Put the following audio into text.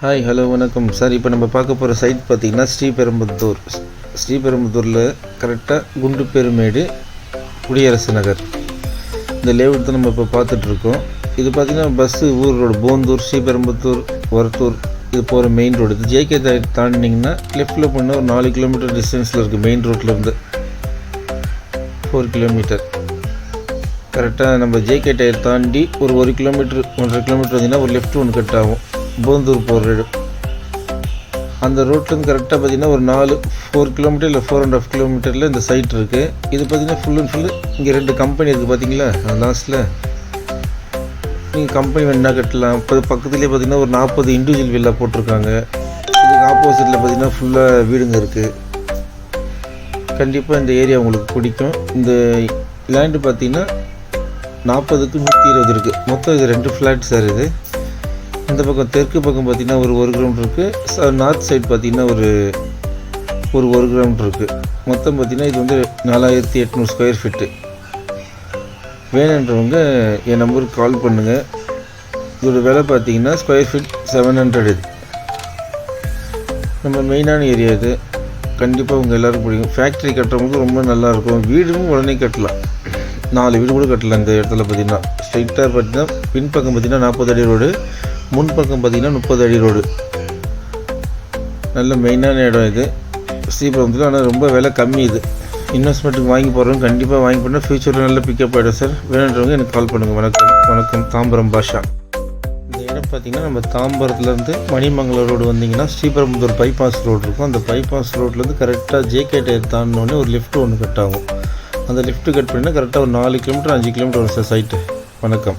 Hi hello வணக்கம். Sir இப்போ நம்ம பார்க்க போகிற சைட் பார்த்திங்கன்னா ஸ்ரீபெரும்புத்தூர் ஸ்ரீபெரும்புத்தூரில் கரெக்டாக குண்டு பெருமேடு குடியரசு நகர். இந்த லேவுட் தான் நம்ம இப்போ பார்த்துட்ருக்கோம் இது பார்த்திங்கன்னா பஸ்ஸு ஊர் ரோடு போந்தூர் ஸ்ரீபெரும்புத்தூர் ஒரத்தூர் இது போகிற மெயின் ரோடு இது ஜேகே தாண்டினிங்கன்னா லெஃப்ட்டில் போனால் ஒரு நாலு கிலோமீட்டர் டிஸ்டன்ஸில் இருக்குது மெயின் ரோட்லேருந்து ஃபோர் கிலோமீட்டர் கரெக்டாக நம்ம ஜேகே டயர் தாண்டி ஒரு ஒரு கிலோமீட்டர் ஒன்றரை கிலோமீட்டர் வந்தீங்கன்னா ஒரு லெஃப்ட் ஒன்று கட் ஆகும். போந்தூர் போகிற இடம் அந்த ரோட்லேருந்து கரெக்டாக பார்த்தீங்கன்னா ஒரு நாலு ஃபோர் கிலோமீட்டர் இல்லை ஃபோர் அண்ட் ஆஃப் கிலோமீட்டரில் இந்த சைட் இருக்குது இது பார்த்தீங்கன்னா ஃபுல் அண்ட் ஃபுல்லு இங்கே ரெண்டு கம்பெனி இருக்குது பார்த்தீங்களா? லாஸ்ட்டில் நீங்கள் கம்பெனி வேணா கட்டலாம். இப்போ பக்கத்துலேயே பார்த்தீங்கன்னா ஒரு நாற்பது இண்டிவிஜுவல் வில்லா போட்டிருக்காங்க. இதுக்கு ஆப்போசிட்டில் பார்த்தீங்கன்னா ஃபுல்லாக வீடுங்க இருக்குது கண்டிப்பாக இந்த ஏரியா உங்களுக்கு பிடிக்கும். இந்த லேண்டு பார்த்தீங்கன்னா நாற்பதுக்கு நூற்றி இருபது இருக்குது மொத்தம் இது ரெண்டு ஃப்ளாட் சார் இது. இந்த பக்கம் தெற்கு பக்கம் பார்த்தீங்கன்னா ஒரு ஒரு கிலோமீட்டர் இருக்குது நார்த் சைடு பார்த்தீங்கன்னா ஒரு ஒரு ஒரு கிரவுண்ட் இருக்குது மொத்தம் பார்த்திங்கன்னா இது வந்து நாலாயிரத்தி எட்நூறு ஸ்கொயர் ஃபீட்டு வேணுன்றவங்க என் நம்பருக்கு கால் பண்ணுங்கள் இதோட விலை பார்த்தீங்கன்னா ஸ்கொயர் ஃபீட் செவன் ஹண்ட்ரட் இது. நம்ம மெயினான ஏரியா இது. கண்டிப்பாக உங்கள் எல்லோரும் பிடிக்கும் ஃபேக்ட்ரி கட்டுறவங்களுக்கு ரொம்ப நல்லாயிருக்கும் வீடும் உடனே கட்டலாம். நாலு வீடு கூட கட்டலாம் இந்த இடத்துல பார்த்தீங்கன்னா. ஸ்ட்ரைட்டாக பார்த்தீங்கன்னா பின்பக்கம் பார்த்திங்கன்னா நாற்பது அடி ரோடு முன்பக்கம் பார்த்திங்கன்னா முப்பது அடி ரோடு. நல்ல மெயினான இடம் இது. ஸ்ரீபுரத்தில் ஆனால் ரொம்ப விலை கம்மி இது. இன்வெஸ்ட்மெண்ட்டுக்கு வாங்கி போகிறவங்க கண்டிப்பாக வாங்கி போனால் ஃப்யூச்சரில் நல்ல பிக்கப் ஆகிடும் சார். வேணுன்றவங்க எனக்கு கால் பண்ணுங்கள் வணக்கம். வணக்கம். தாம்பரம் பாஷா. இந்த இடம் பார்த்தீங்கன்னா நம்ம தாம்பரத்துலேருந்து மணிமங்கலம் ரோடு வந்தீங்கன்னா ஸ்ரீபெரும்புதூர் பைபாஸ் ரோடு இருக்கும். அந்த பைபாஸ் ரோட்லேருந்து கரெக்டாக ஜேகே டயர் தாண்டினோடனே ஒரு லிஃப்ட் ஒன்று கட் ஆகும். அந்த லிஃப்ட்டு கட் பண்ணினா கரெக்டாக ஒரு நாலு கிலோமீட்டர் அஞ்சு கிலோமீட்டர் வரும் சார் சைட்டு வணக்கம்.